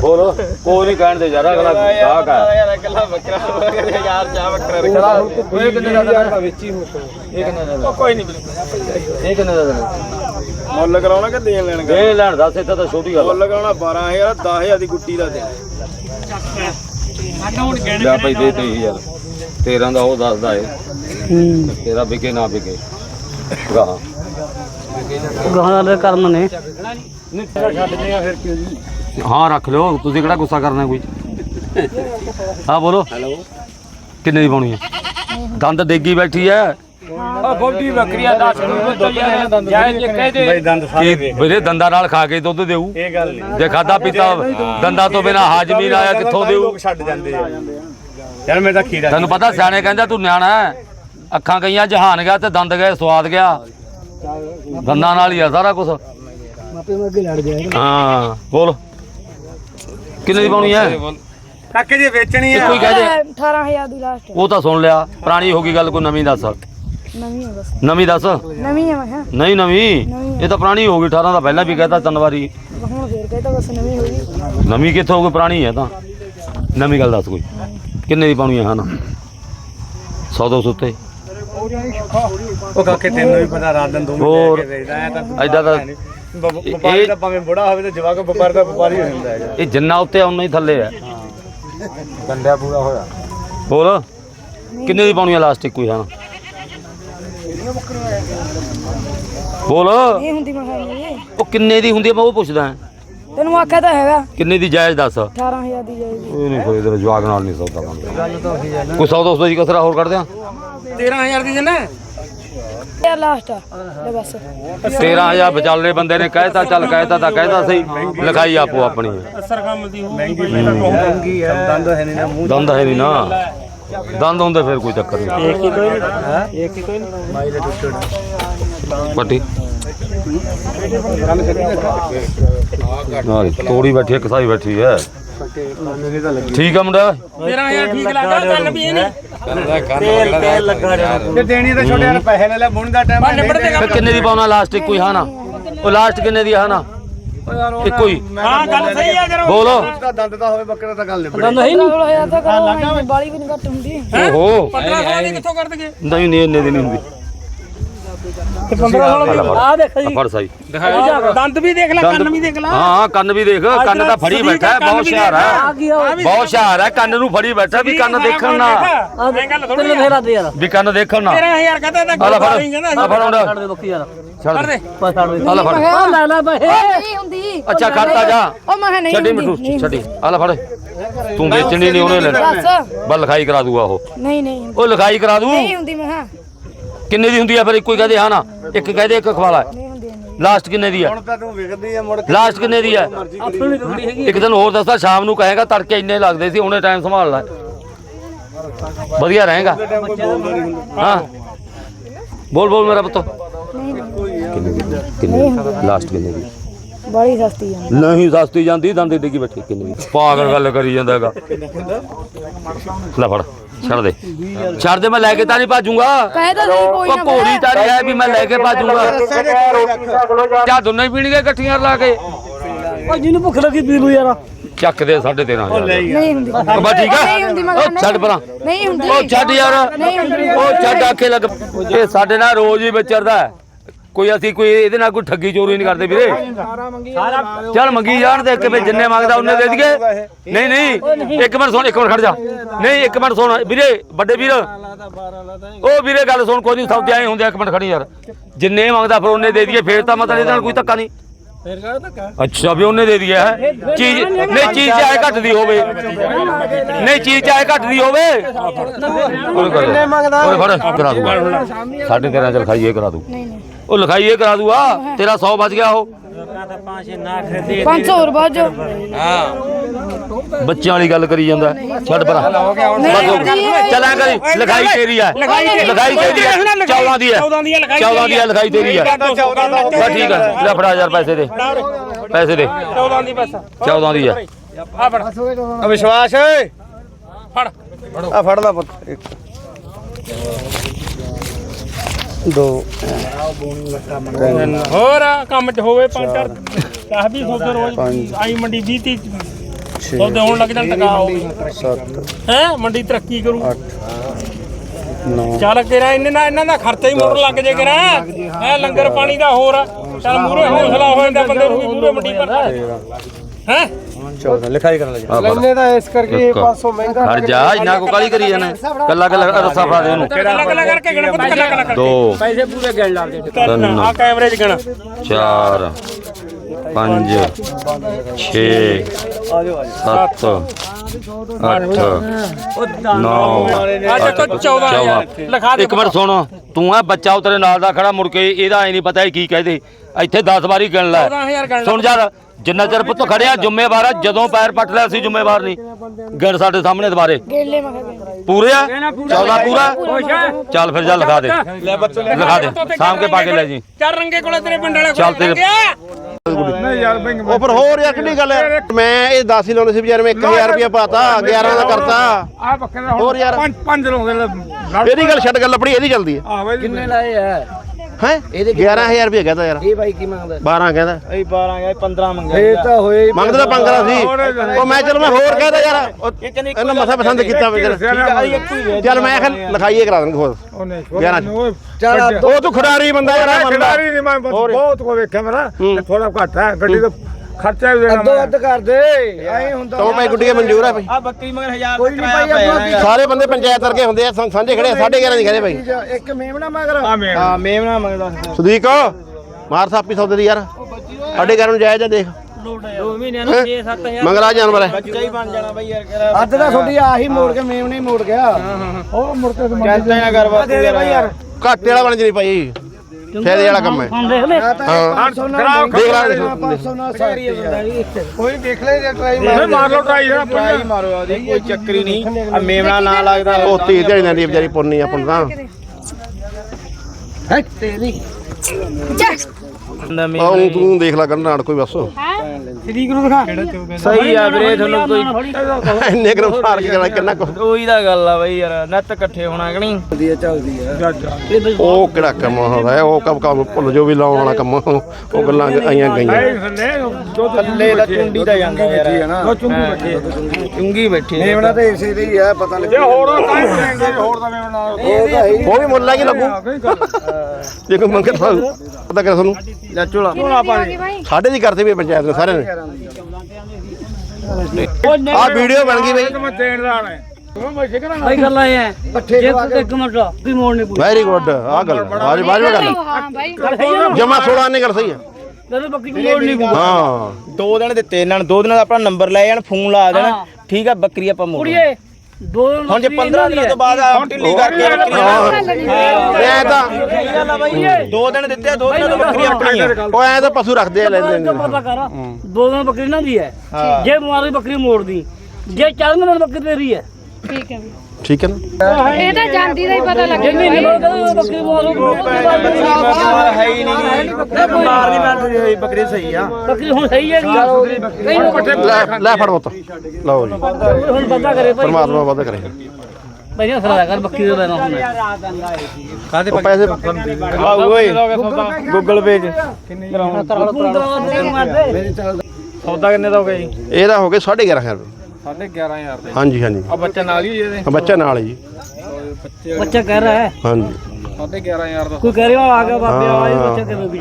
ਬੋਲ ਕੋਈ ਨਹੀਂ ਕਹਿਣ ਦੇ ਯਾਰ ਅਗਲਾ ਗਾਹਕ ਆ। ਯਾਰ ਇਕੱਲਾ ਬੱਕਰਾ ਹੋ ਯਾਰ ਚਾ ਬੱਕਰਾ ਤੂੰ ਇਹ ਕਿੰਨੇ ਦਾ ਦੇਣਾ? ਵੇਚੀ ਹੋ ਇਹ ਕਿੰਨੇ ਦਾ? ਕੋਈ ਨਹੀਂ ਇਹ ਕਿੰਨੇ ਦਾ ਦੇਣਾ? ਮੁੱਲ ਕਰਾਉਣਾ ਕਿ ਦੇਣ ਲੈਣ ਇਹ ਲੈਣ ਦੱਸ ਇੱਥੇ ਤਾਂ ਛੋਟੀ ਗੱਲ। ਮੁੱਲ ਕਰਾਉਣਾ 12000 10000 ਦੀ ਗੁੱਟੀ ਦਾ ਦੇ ਲੈ ਭਾਈ ਦੇ 23000 13 ਦਾ ਉਹ ਦੱਸਦਾ ਏ। ਤੇਰਾ ਵਿਕੇ ਨਾ ਵਿਕੇ। ਗਾਹਾਂ ਗਾਹਾਂ ਦੇ ਨੇ। ਹਾਂ ਰੱਖ ਲਿਓ। ਤੁਸੀਂ ਕਿਹੜਾ ਗੁੱਸਾ ਕਰਨਾ ਕੋਈ? ਹਾਂ ਬੋਲੋ। ਹੈਲੋ। ਕਿੰਨੇ ਦੀ ਪਾਉਣੀ ਹੈ ਦੰਦ ਦੇਗੀ ਬੈਠੀ ਹੈ ਆ ਬੋਡੀ ਬੱਕਰੀਆਂ 10 ਕਿਲੋ ਜਾਇ ਜੇ ਕਹਿ ਦੇ। ਬਈ ਦੰਦ ਕੀ ਵੀਰੇ ਦੰਦਾਂ ਨਾਲ ਖਾ ਕੇ ਦੁੱਧ ਦੇਊ? ਇਹ ਗੱਲ ਨਹੀਂ। ਜੇ ਖਾਦਾ ਪੀਤਾ ਦੰਦਾਂ ਤੋਂ ਬਿਨਾ ਹਾਜ਼ਮੀ ਨਾ ਆਇਆ ਕਿੱਥੋਂ ਦੇਊ? ਛੱਡ ਜਾਂਦੇ ਆ। ਯਾਰ ਮੈਂ ਤਾਂ ਖੀਰਾ ਤੈਨੂੰ ਪਤਾ ਸਿਆਣੇ ਕਹਿੰਦੇ ਤੂੰ ਨਿਆਣਾ ਹੈ ਅੱਖਾਂ ਗਈਆਂ ਜਹਾਨ ਗਿਆ ਤੇ ਦੰਦ ਗਏ ਸਵਾਦ ਗਿਆ। ਦੰਦਾਂ ਨਾਲ ਹੀ ਆ ਸਾਰਾ ਕੁਝ ਲੜ ਹਾਂ ਬੋਲ। ਕਿੰਨੇ ਦੀ ਪਾਉਣੀ ਹੈ? ਕਾਕੇ ਜੇ ਵੇਚਣੀ ਆ। ਕੋਈ ਕਹਿ ਦੇ 18000 ਦੀ ਲਾਸਟ ਉਹ ਤਾਂ ਸੁਣ ਲਿਆ ਪੁਰਾਣੀ ਹੋ ਗਈ ਗੱਲ ਕੋਈ ਨਵੀਂ ਦੱਸ। ਨਵੀਂ ਹੈ ਬਸ। ਨਵੀਂ ਦੱਸ। ਨਵੀਂ ਹੈ ਮੈਂ ਨਹੀਂ ਨਵੀਂ। ਇਹ ਤਾਂ ਪੁਰਾਣੀ ਹੋ ਗਈ 18 ਦਾ ਪਹਿਲਾਂ ਵੀ ਕਹਿਤਾ ਤਿੰਨ ਵਾਰੀ ਹੁਣ ਫੇਰ ਕਹਿੰਦਾ ਬਸ ਨਵੀਂ ਹੋ ਗਈ। ਨਵੀਂ ਕਿੱਥੋਂ ਹੋ ਗਈ ਪੁਰਾਣੀ ਹੈ ਤਾਂ। ਨਵੀਂ ਗੱਲ ਦੱਸ ਕੋਈ। ਕਿੰਨੇ ਦੀ ਪਾਉਣੀ ਹੈ ਹਾਂ 100 200 ਉੱਤੇ। ਉਹ ਕਾਕੇ ਤੈਨੂੰ ਵੀ ਪਤਾ ਰਾਤ ਦਿਨ ਦੋ ਹੋਰ। ਵੇਚਦਾ ਆ ਤਾਂ ਐਦਾਂ ਦਾ ਵਪਾਰੀ ਇਹ- ਦਾ ਭਾਵੇਂ ਬੁੜਾ ਹੋਵੇ ਤੇ ਜਵਾਕ ਵਪਾਰ ਦਾ ਵਪਾਰੀ ਹੋ ਜਾਂਦਾ ਹੈਗਾ। ਇਹ ਜਿੰਨਾ ਉੱਤੇ ਉਨਾ ਹੀ ਥੱਲੇ ਹੈ। ਗੰਡਿਆ ਪੂਰਾ ਹੋਇਆ। ਬੋਲ। ਕਿੰਨੇ ਦੀ ਪਾਉਣੀ ਹੈ ਲਾਸਟਿਕ ਕੋਈ ਹਾਂ ਬੋਲ। ਇਹ ਹੁੰਦੀ ਮੈਂ ਕਿਹਾ ਮੇਰੀ ਉਹ ਕਿੰਨੇ ਦੀ ਹੁੰਦੀ ਹੈ ਮੈਂ ਉਹ ਪੁੱਛਦਾ ਤੈਨੂੰ ਆਖਿਆ ਤਾਂ ਹੈਗਾ। ਕਿੰਨੇ ਦੀ ਜਾਇਜ਼ ਦੱਸ? 18000 ਦੀ ਜਾਏਗੀ ਇਹ ਨਹੀਂ ਕੋਈ ਇਧਰ ਜਵਾਗ ਨਾਲ ਨਹੀਂ ਸੌਦਾ ਬਣਦਾ ਕੋਈ 100 200 ਦੀ ਕਸਰਾ ਹੋਰ ਕੱਢ ਦਿਆਂ 13000 ਦੀ ਜਨਾ ਇਹ ਲਾਸਟ ਆ ਲੈ ਬਸ। 13000 ਵਿਚਾਲੇ ਬੰਦੇ ਨੇ ਕਹਿਤਾ ਚੱਲ ਕਹਿਤਾ ਤਾਂ ਕਹਿਤਾ ਸਹੀ ਲਿਖਾਈ ਆਪੋ ਆਪਣੀ ਹੈ। ਦੰਦ ਹੈ ਨਹੀਂ ਨਾ ਦੰਦ ਹੁੰਦੇ ਫਿਰ ਕੋਈ ਚੱਕਰ ਨਹੀਂ ਇੱਕ ਹੀ ਕੋਈ ਨਹੀਂ ਇੱਕ ਹੀ ਕੋਈ ਨਹੀਂ ਮਾਈਲੇ ਟੁੱਟੜ ਪੱਟੀ। ਹਾਂ ਤੋੜੀ ਬੈਠੀ ਹੈ ਕਸਾਈ ਬੈਠੀ ਹੈ। ਠੀਕ ਆ ਮੁੰਡਾ? 13000 ਠੀਕ ਲੱਗਦਾ ਕੰਨ ਵੀ ਨਹੀਂ ਤੇਲ ਤੇਲ ਲੱਗਾ ਰਿਹਾ ਤੇ। ਦੇਣੀ ਤਾਂ ਛੋਟੇ ਯਾਰ ਪੈਸੇ ਲੈ ਲੈ ਬੁਣ ਦਾ ਟਾਈਮ ਫਿਰ ਕਿੰਨੇ ਦੀ ਪਾਉਣਾ ਲਾਸਟ ਕੋਈ ਹਾਂ ਨਾ ਉਹ ਲਾਸਟ ਕਿੰਨੇ ਦੀ ਆ ਨਾ ਇੱਕੋ ਹੀ ਹਾਂ ਗੱਲ ਸਹੀ ਆ ਜਰਾ। ਬੋਲੋ। ਦੰਦ ਦਾ ਹੋਵੇ ਬੱਕਰਾ ਤਾਂ ਗੱਲ ਨਿਬੜ। ਨਹੀਂ। ਤਾਂ ਬਾਲੀ ਵੀ। ਨਹੀਂ ਘੱਟ ਹੁੰਦੀ ਓਹੋ। 1500 ਦੀ ਕਿੱਥੋਂ ਕਰ ਦਗੇ ਨਹੀਂ ਨਹੀਂ ਇੰਨੇ ਦੀ ਨਹੀਂ ਹੁੰਦੀ। ਤੇ 1500 ਆ ਦੇਖ ਆ ਫੜ ਸਾਈ ਦੰਦ ਵੀ ਦੇਖ ਲੈ ਕੰਨ ਵੀ ਦੇਖ ਲੈ। ਹਾਂ ਕੰਨ ਵੀ ਦੇਖ ਕੰਨ ਤਾਂ ਫੜੀ ਬੈਠਾ ਹੈ ਬਹੁਤ ਹੁਸ਼ਿਆਰ ਹੈ। ਬਹੁਤ ਹੁਸ਼ਿਆਰ ਹੈ ਕੰਨ ਨੂੰ ਫੜੀ ਬੈਠਾ ਵੀ ਕੰਨ ਦੇਖਣ ਨਾ। ਐਂ ਗੱਲ ਥੋੜੀ ਤਿੰਨ ਫੇਰਾ ਦੇ ਯਾਰ। ਵੀ ਕੰਨ ਦੇਖਣ ਨਾ। 13000 ਕਹਤਾ ਤਾਂ ਆ ਲੈ ਫੜ। ਗੋਲੀ ਕਹਿੰਦਾ। ਆ ਫੜ ਮੁੰਡਾ। ਛੱਡ ਦੇ ਬੱਕੀ ਯਾਰ। ਛੱਡ ਦੇ। ਬਸ ਛੱਡ ਦੇ। ਆ ਲੈ ਫੜ। ਆ ਲੈ ਲੈ ਬਹਿ। ਨਹੀਂ ਹੁੰਦੀ। ਅੱਛਾ ਖੜਤਾ ਜਾ। ਉਹ ਮੈਂ ਕਿਹਾ ਨਹੀਂ ਛੱਡੀ ਹੁੰਦੀ, ਮਿੱਠੂ ਨਹੀਂ ਛੱਡੀ। ਆ ਲੈ ਫੜ। ਤੂੰ ਵੇਚਣੀ ਨਹੀਂ ਉਹਨੇ ਲੈਣਾ ਬਸ ਬਸ ਲਿਖਾਈ ਕਰਾ ਦੂਗਾ ਉਹ। ਨਹੀਂ ਨਹੀਂ। ਉਹ ਲਿਖਾਈ ਕਰਾ ਦੂ। ਨਹੀਂ ਹੁੰਦੀ ਮੈਂ ਕਿੰਨੇ ਦੀ ਹੁੰਦੀ ਆ ਫਿਰ ਇੱਕੋ ਹੀ ਕਹਦੇ ਹਾਂ ਨਾ ਇੱਕ ਕਹਦੇ ਇੱਕ ਖਵਾਲਾ ਨਹੀਂ ਹੁੰਦੀ ਨਹੀਂ ਲਾਸਟ ਕਿੰਨੇ ਦੀ ਆ? ਹੁਣ ਤਾਂ ਤੂੰ ਵਿਕਦੀ ਆ ਮੁੜ ਲਾਸਟ ਕਿੰਨੇ ਦੀ ਆ? ਇੱਕ ਦਿਨ ਹੋਰ ਦੱਸਦਾ ਸ਼ਾਮ ਨੂੰ ਕਹੇਗਾ ਤੜਕੇ ਇੰਨੇ ਲੱਗਦੇ ਸੀ ਉਹਨੇ ਟਾਈਮ ਸੰਭਾਲ ਲੈ। ਵਧੀਆ ਰਹੇਗਾ। ਹਾਂ। ਬੋਲ ਬੋਲ ਮੇਰਾ ਪੁੱਤ। ਕਿੰਨੇ ਦੀ? ਕਿੰਨੇ ਲਾਸਟ ਕਿੰਨੇ ਦੀ? ਬਾਲੀ ਸਸਤੀ ਆ। ਨਹੀਂ ਸਸਤੀ ਜਾਂਦੀ ਦੰਦੀ ਡਿੱਗੀ ਬੈਠੀ। ਕਿੰਨੇ ਦੀ? ਪਾਗਲ ਗੱਲ ਕਰੀ ਜਾਂਦਾ ਹੈਗਾ ਲੈ ਫੜ। ਛੱਡ ਦੇ। ਛੱਡ ਦੇ ਮੈਂ ਲੈ ਕੇ ਤਾਂ ਨਹੀਂ ਭਾਜੂਗਾ। ਕਹਿ ਤਾਂ ਸਹੀ ਕੋਈ ਉਹ ਨਾ ਘੋੜੀ ਤਾਂ ਨਹੀਂ ਹੈ ਵੀ ਮੈਂ ਲੈ ਕੇ ਭਾਜੂਗਾ। ਕਿਆ ਦੋਨੇ ਹੀ ਪੀਣਗੇ ਇਕੱਠੀਆਂ ਲਾ ਕੇ? ਉਹ ਜਿਹਨੂੰ ਭੁੱਖ ਲੱਗੀ ਪੀ ਲੂ ਯਾਰ। ਚੱਕ ਦੇ 13.5 ਨਹੀਂ ਹੁੰਦੀ। ਬਾ ਠੀਕ ਆ। ਨਹੀਂ ਹੁੰਦੀ ਉਹ ਛੱਡ ਪਰਾਂ ਨਹੀਂ ਹੁੰਦੀ। ਉਹ ਛੱਡ ਯਾਰ। ਨਹੀਂ ਉਹ ਛੱਡ ਆਖੇ ਲੱਗ। ਇਹ ਸਾਡੇ ਨਾਲ ਰੋਜ਼ ਹੀ ਵਿਚਰਦਾ ਹੈ। ਕੋਈ ਅਸੀਂ ਕੋਈ ਇਹਦੇ ਨਾਲ ਕੋਈ ਠੱਗੀ ਚੋਰੀ ਨਹੀਂ ਕਰਦੇ ਵੀਰੇ। ਚੱਲ ਮੰਗੀ ਜਾਣ ਦੇ ਕਿ ਵੀ ਜਿੰਨੇ ਮੰਗਦਾ ਉਹਨੇ ਦੇ ਦਈਏ। ਨਹੀਂ ਨਹੀਂ ਇੱਕ ਮਿੰਟ ਸੁਣ ਇੱਕ ਮਿੰਟ ਖੜ ਜਾ। ਨਹੀਂ ਇੱਕ ਮਿੰਟ ਸੁਣ। ਵੀਰੇ ਵੱਡੇ ਵੀਰ। ਉਹ ਵੀਰੇ ਗੱਲ ਸੁਣ ਕੋਈ ਨਹੀਂ ਸੌਦੇ ਆਏ ਹੁੰਦੇ ਇੱਕ ਮਿੰਟ ਖੜੀ ਯਾਰ। ਜਿੰਨੇ ਮੰਗਦਾ ਫਿਰ ਉਹਨੇ ਦੇ ਦਈਏ ਫੇਰ ਤਾਂ ਮਤਲਬ ਇਹਦੇ ਨਾਲ ਕੋਈ ਧੱਕਾ ਨਹੀਂ। ਅੱਛਾ ਵੀ ਉਹਨੇ ਦੇ ਦਿਆ ਹੈ? ਚੀਜ਼ ਨਹੀਂ ਚੀਜ਼ ਚਾਹੇ ਘੱਟ ਦੀ ਹੋਵੇ। ਨਹੀਂ ਚੀਜ਼ ਚਾਹੇ ਘੱਟ ਦੀ ਹੋਵੇ ਕਿੰਨੇ ਮੰਗਦਾ ਸਾਢੇ 13 ਚ ਲਿਖਾਈਏ ਕਰਾ ਦੂ। ਨਹੀਂ ਨਹੀਂ। ਉਹ ਲਿਖਾਈਏ ਕਰਾ ਦੂਗਾ ਤੇਰਾ 100 ਬਚ ਗਿਆ ਉਹ। 500 ਹੋਰ ਬਾਅਦ ਜੋ ਬੱਚਿਆਂ ਵਾਲੀ ਗੱਲ ਕਰੀ ਜਾਂਦਾ। ਛੱਡ ਪਰਾਂ ਚਲਾਂ ਕਰੀ ਲਿਖਾਈ ਤੇਰੀ ਹੈ ਲਿਖਾਈ ਤੇਰੀ ਹੈ 14 ਦੀ ਹੈ 14 ਦੀ ਹੈ 14 ਦੀ ਹੈ ਲਿਖਾਈ ਤੇਰੀ ਬਸ ਠੀਕ ਹੈ ਲੈ ਫੜਾ ਯਾਰ ਪੈਸੇ ਦੇ। ਪੈਸੇ ਦੇ। 14 ਦੀ ਬਸ। 14 ਦੀ ਹੈ ਆ ਫੜ। ਆ ਵਿਸ਼ਵਾਸ ਓਏ ਫੜ। ਆ ਫੜ ਲੈ ਪੁੱਤ। ਇੱਕ ਹੋਰ ਕੰਮ 'ਚ ਹੋਵੇ ਪੰਜ ਚਾਰ। 10 20 ਸੌਦੇ ਰੋਜ਼ ਆਈ ਮੰਡੀ 20 30 ਸੌਦੇ ਹੋਣ ਲੱਗ ਜਾਣ ਟਕਾ ਹੋ ਹੈ ਮੰਡੀ ਤਰੱਕੀ ਕਰੂ। ਚੱਲ ਕਿਰਾ ਇਹਨਾਂ ਦਾ ਇਹਨਾਂ ਦਾ ਖਰਚਾ ਹੀ ਮੁੜ ਲੱਗ ਜੇ ਕਿਰਾ। ਹੈ। ਲੰਗਰ ਪਾਣੀ ਦਾ ਹੋਰ ਚੱਲ ਮੂਰੇ ਹੌਸਲਾ ਹੋ ਜਾਂਦਾ ਬੰਦੇ ਨੂੰ ਵੀ ਮੂਰੇ ਮੰਡੀ ਪਰ ਹੈ? ਲੈਨੇ ਦਾ ਇਸ ਕਰਕੇ 500 ਮਹਿੰਗਾ ਖੜ ਜਾ ਇੰਨਾ ਕੋ ਕਾਲੀ ਕਰੀ ਜਾਣਾ। ਕੱਲਾ ਕੱਲਾ ਰਸਾ ਫੜਾ ਦੇ ਉਹਨੂੰ। ਕੱਲਾ ਕੱਲਾ ਕਰਕੇ ਗਿਣ ਪੁੱਤ ਕੱਲਾ ਕੱਲਾ ਕਰਕੇ। ਦੋ। ਪੈਸੇ ਪੂਰੇ ਗਿਣ ਲਾ ਦੇ। ਤਿੰਨ। ਆ ਕੈਮਰੇ 'ਚ ਗਿਣ। ਚਾਰ। ਪੰਜ। ਛੇ। ਸੱਤ। ਅੱਠ। ਨੌ। ਅੱਜ ਤੋਂ 14000 ਲਿਖਾ ਦੇ ਇੱਕ ਮਿੰਟ ਸੁਣ। ਤੂੰ ਆ ਬੱਚਾ ਉਹ ਤੇਰੇ ਨਾਲ ਦਾ ਖੜਾ ਮੁੜ ਕੇ ਇਹਦਾ ਐ ਨਹੀਂ ਪਤਾ ਇਹ ਕੀ ਕਹਦੇ। ਇੱਥੇ 10 ਵਾਰੀ ਗਿਣ ਲੈ। 14000 ਗਿਣ ਲੈ। ਸੁਣ ਯਾਰ ਜਿੰਨਾ ਚਿਰ ਪੁੱਤ ਖੜਿਆ ਜ਼ਿੰਮੇਵਾਰ ਆ ਜਦੋਂ ਪੈਰ ਪੱਟ ਲਿਆ ਸੀ ਜ਼ਿੰਮੇਵਾਰ ਨਹੀਂ। ਗਿਣ ਸਾਡੇ ਸਾਹਮਣੇ ਦੁਬਾਰੇ। ਗੇਲੇ ਪੂਰੇ ਆ? 14 ਪੂਰਾ। ਚੱਲ ਫਿਰ ਜਾ ਲਿਖਾ ਦੇ। ਲਿਖਾ ਦੇ। ਸਾਂਭ ਕੇ ਪਾ ਕੇ ਲੈ ਜੀ। ਚਾਰ ਰੰਗੇ ਕੋਲੇ ਤੇਰੇ ਪਿੰਡ ਵਾਲੇ ਚੱਲ ਤੇਰੇ- ਉਹ ਪਰ ਹੋਰ ਯਾਰ ਕਿੰਨੀ ਗੱਲ ਹੈ? ਮੈਂ ਇਹ 10 ਹੀ ਲਾਉਣੇ ਸੀ ਵਿਚਾਰੇ ਮੈਂ 1000 ਰੁਪਇਆ ਪਾਤਾ 11 ਦਾ ਕਰਤਾ। ਆ ਬੱਕਰੇ ਦਾ ਹੋਰ ਯਾਰ। ਪੰਜ ਪੰਜ ਲਾਉਂਦੇ ਨੇ। ਇਹਦੀ ਗੱਲ ਛੱਡ ਗੱਲ ਆਪਣੀ ਇਹਦੀ ਚੱਲਦੀ ਹੈ। ਕਿੰਨੇ ਲਾਏ ਆ? ਹੈ? 11000 ਰੁਪਇਆ ਕਹਦਾ ਯਾਰ। ਇਹ ਬਾਈ ਕੀ ਮੰਗਦਾ? 12 ਕਹਿੰਦਾ। ਇਹ 12 ਗਿਆ 15 ਮੰਗਿਆ ਇਹ ਤਾਂ ਹੋਏ ਮੰਗਦਾ ਤਾਂ ਪੰਗਰਾ ਸੀ ਉਹ ਮੈਂ ਚਲ ਮੈਂ ਹੋਰ ਕਹਦਾ ਯਾਰ ਇਹਨਾਂ ਮਸਾ ਪਸੰਦ ਕੀਤਾ ਵੇ ਚੱਲ। ਮੈਂ ਆਖਿਆ ਲਿਖਾਈਏ ਕਰਾ ਦਾਂਗੇ ਹੋਰ। ਉਹਨੇ 11 ਚੱਲ ਉਹ ਤੂੰ ਖਿਡਾਰੀ ਬੰਦਾ ਯਾਰ ਮੰਨਦਾ। ਖਿਡਾਰੀ ਨਹੀਂ ਮੈਂ। ਬਹੁਤ ਕੋ ਵੇਖਿਆ ਮੇਰਾ। ਥੋੜਾ ਘੱਟ ਹੈ ਗੱਡੀ ਦਾ ਖਰਚਾ ਵੀ ਦੇਣਾ ਅੱਧੋ ਮੈਂ। ਅੱਧ ਕਰ ਦੇ। ਐ ਹੁੰਦਾ ਤੋ ਮੈਂ ਗੁੱਡੀਆਂ ਮਨਜ਼ੂਰ ਆ ਭਾਈ। ਆ ਬੱਕਰੀ ਮਗਰ 1000 ਕੋਈ ਨਹੀਂ ਭਾਈ ਆਪਣਾ ਸਾਰੇ ਬੰਦੇ ਪੰਚਾਇਤ ਵਰਗੇ ਹੁੰਦੇ ਆ ਸਾਂ- ਸਾਂਝੇ ਖੜੇ ਆ, ਸਾਢੇ 11 ਦੀ ਕਹਿੰਦੇ ਭਾਈ। ਇੱਕ ਮੇਮਣਾ ਮਗਰ। ਆ ਮੈਂ ਹਾਂ ਮੇਮਣਾ ਮੰਗਦਾ ਸਦੀਕ ਮਾਰ ਸਾਪੀ ਸੌਦੇ ਦੀ ਯਾਰ। ਸਾਢੇ 11 ਨੂੰ ਜਾਇਜ਼ ਆ ਦੇਖ। 2 ਮਹੀਨਿਆਂ ਨੂੰ 6 7000 ਮੰਗਲਾ ਜਾਨਵਰ ਹੈ। ਬੱਚਾ ਹੀ ਬਣ ਜਾਣਾ ਬਾਈ ਯਾਰ ਅੱਧ ਦਾ ਤੁਹਾਡੀ ਆਹੀ ਮੋੜ ਕੇ ਮੇਮਣਾ ਹੀ ਮੋੜ ਗਿਆ। ਉਹ ਮੁੜ ਕੇ ਤੇ ਚੱਲ ਨਾ ਕਰ ਬਾਪੂ ਯਾਰ। ਘਾਟੇ ਵਾਲਾ ਬਣ ਜਣੀ ਭਾਈ। ਫਾਇਦੇ ਵਾਲਾ ਕੰਮ ਹੈ। ਦੇਖ ਲੈ। ਹਾਂ। ਖਰਾਬ ਦੇਖ ਲਾ 500 ਨਾਲ ਸਾਰੀ ਬੰਦਾ ਜੀ ਕੋਈ ਦੇਖ ਲੈ ਜੇ ਟਰਾਈ ਮਾਰ ਮਾਰ ਲਓ ਟਰਾਈ ਜਰਾ ਟਰਾਈ ਮਾਰੋ ਆਦੀ ਕੋਈ ਚੱਕਰੀ ਨਹੀਂ। ਆ ਮੇਮਣਾ ਨਾ ਲੱਗਦਾ ਉਹ ਤੀ ਦਿਹਾੜੀ ਨਾਲ ਦੀ ਵਿਚਾਰੀ ਪੁੰਨੀ ਆਪਾਂ ਨੂੰ ਤਾਂ ਹੈ ਤੇਰੀ। ਊਂ ਤੂੰ ਦੇਖ ਲੈ ਗੰਢ ਨਾਲ ਕੋਈ ਬਸ। ਸ੍ਰੀ ਗੁਰੂ ਦਿਖਾ। ਸਹੀ ਆ ਵੀਰੇ ਤੁਹਾਨੂੰ ਕੋਈ ਇੰਨੇ ਗ੍ਰਾਮ ਸਾਰ ਕੇ ਜਾਣਾ ਕਿੰਨਾ ਕੁ? ਉਹੀ ਦਾ ਗੱਲ ਆ ਬਈ ਯਾਰ ਨੱਤ ਇਕੱਠੇ ਹੋਣਾ ਕਿ ਨਹੀਂ? ਵਧੀਆ ਚੱਲਦੀ ਆ। ਉਹ ਕਿਹੜਾ ਕੰਮ ਹੁੰਦਾ ਹੈ? ਉਹ ਕੰਮ ਕੰਮ ਭੁੱਲ ਜੋ ਵੀ ਲਾਉਣ ਵਾਲਾ ਕੰਮ। ਉਹ ਗੱਲਾਂ ਆਈਆਂ ਗਈਆਂ। ਥੱਲੇ ਦਾ ਚੁੰਡੀ ਦਾ ਜਾਂਦਾ ਯਾਰ। ਉਹ ਚੁੰਗੀ ਬੈਠੀ ਚੁੰਗੀ ਬੈਠੀ ਮੇਮਣਾ ਤੇ ਇਸੇ ਦੇ ਹੀ ਆ ਪਤਾ ਜੇ ਹੋਰ ਦਾ ਕਾਹ ਲੈਣਗੇ ਹੋਰ ਦਾ ਮੇਵਣਾ ਉਹ ਤਾਂ ਹੀ ਉਹ ਵੀ ਮੁੱਲ ਕੇ ਲੱਗੂ? ਜੇ ਕੋਈ ਮੰਗੇ ਤਾਂ ਪਤਾ ਕਰ ਤੁਹਾਨੂੰ? ਲੈ ਚੋਲਾ ਸਾਡੇ ਦੀ ਕਰਦੇ ਵੀ ਪੰਚਾਇਤ ਨੇ ਸਾਰਿਆਂ ਨੇ। ਆਹ ਵੀਡੀਓ ਬਣ ਗਈ ਬਈ। ਮੈਂ ਦੇਣ ਦਾ ਆਣਾ ਭਾਈ ਗੱਲ ਆਏ ਆ ਪੱਠੇ ਜੇ ਇੱਕ ਮਿੰਟ ਕੋਈ ਮੋੜ ਨਹੀਂ ਪੂਰੀ। ਵੈਰੀ ਗੁੱਡ ਆਹ ਗੱਲ ਬਾਜ ਬਾਜ ਗੱਲ। ਹਾਂ ਬਾਈ। ਜਮਾ 16 ਨੇ ਗੱਲ ਸਹੀ ਆ ਨਹੀਂ ਹਾਂ। ਦੋ ਦਿਨ ਦਿੱਤੇ ਇਹਨਾਂ ਨੂੰ ਦੋ ਦਿਨਾਂ ਦਾ ਆਪਣਾ ਨੰਬਰ ਲੈ ਜਾਣ ਫੋਨ ਲਾ ਦੇਣ। ਠੀਕ ਆ ਬੱਕਰੀ ਆਪਾਂ ਮੋੜ ਕੁੜੀਏ ਦੋ ਹੁਣ ਜੇ 15 ਦਿਨਾਂ ਤੋਂ ਬਾਅਦ ਆ ਢਿੱਲੀ ਕਰਕੇ ਬੱਕਰੀ ਐ ਤਾਂ ਦੋ ਦਿਨ ਦਿੱਤੇ ਆ, ਦੋ ਦਿਨਾਂ ਤੋਂ ਬੱਕਰੀ ਆਪਣੀ ਆ ਉਹ ਐ ਤਾਂ ਪਸ਼ੂ ਰੱਖਦੇ ਆ ਲੈਂਦੇ ਨੇ। ਪਤਾ ਕਰ। ਦੋ ਦਿਨ ਬੱਕਰੀ ਨਾ ਦੀ ਹੈ। ਜੇ ਬਿਮਾਰੀ ਬੱਕਰੀ ਮੋੜਦੀ। ਜੇ ਚੱਲ ਦਿਨ ਬੱਕਰੀ ਤੇਰੀ ਹੈ। ਠੀਕ ਹੈ ਵੀ ਠੀਕ ਹੈ ਨਾ? ਇਹ ਤਾਂ ਜਾਂਦੀ ਦਾ ਹੀ ਪਤਾ ਲੱਗ ਜੇ ਮਹੀਨੇ ਬਾਅਦ ਕਹਿੰਦਾ ਬੱਕਰੀ ਮੋੜੂ ਹੈ ਹੀ ਨਹੀਂ। ਬਿਮਾਰ ਨਹੀਂ ਬੱਕਰੀ ਸਹੀ ਆ। ਬੱਕਰੀ ਹੁਣ ਸਹੀ ਹੈ ਕਈ ਲੋਕ ਲੈ ਲੈ ਫੜ ਪੁੱਤ। ਲਓ ਜੀ। ਹੁਣ ਬੰਦਾ ਕਰੇ ਭਾਈ। ਪਰਮਾਤਮਾ ਵਾਦਾ ਕਰੇ। ਭਾਈ ਨਾ ਸਰਾ ਕਰ ਬੱਕਰੀ ਦਾ ਲੈਣਾ ਹੁੰਦਾ ਉਹ ਪੈਸੇ ਆ ਓਏ ਗੂਗਲ ਪੇ ਚ। ਸੌਦਾ ਕਿੰਨੇ ਦਾ ਹੋ ਗਿਆ ਜੀ? ਇਹਦਾ ਹੋ ਗਿਆ 11500 ਰੁਪਏ। 11500 ਦੇ। ਹਾਂਜੀ ਹਾਂਜੀ। ਆ ਬੱਚਾ ਨਾਲ ਹੀ ਇਹਦੇ? ਬੱਚਾ ਨਾਲ ਹੈ। ਜੀ ਬੱਚਾ ਕਹਿ ਰਿਹਾ ਹੈ। ਹਾਂਜੀ। 11500 ਦਾ। ਕੋਈ ਕਹਿ ਰਿਹਾ ਆ ਗਿਆ ਬਾਬੇ ਆ ਬੱਚਾ ਕਿਵੇਂ ਵੀ।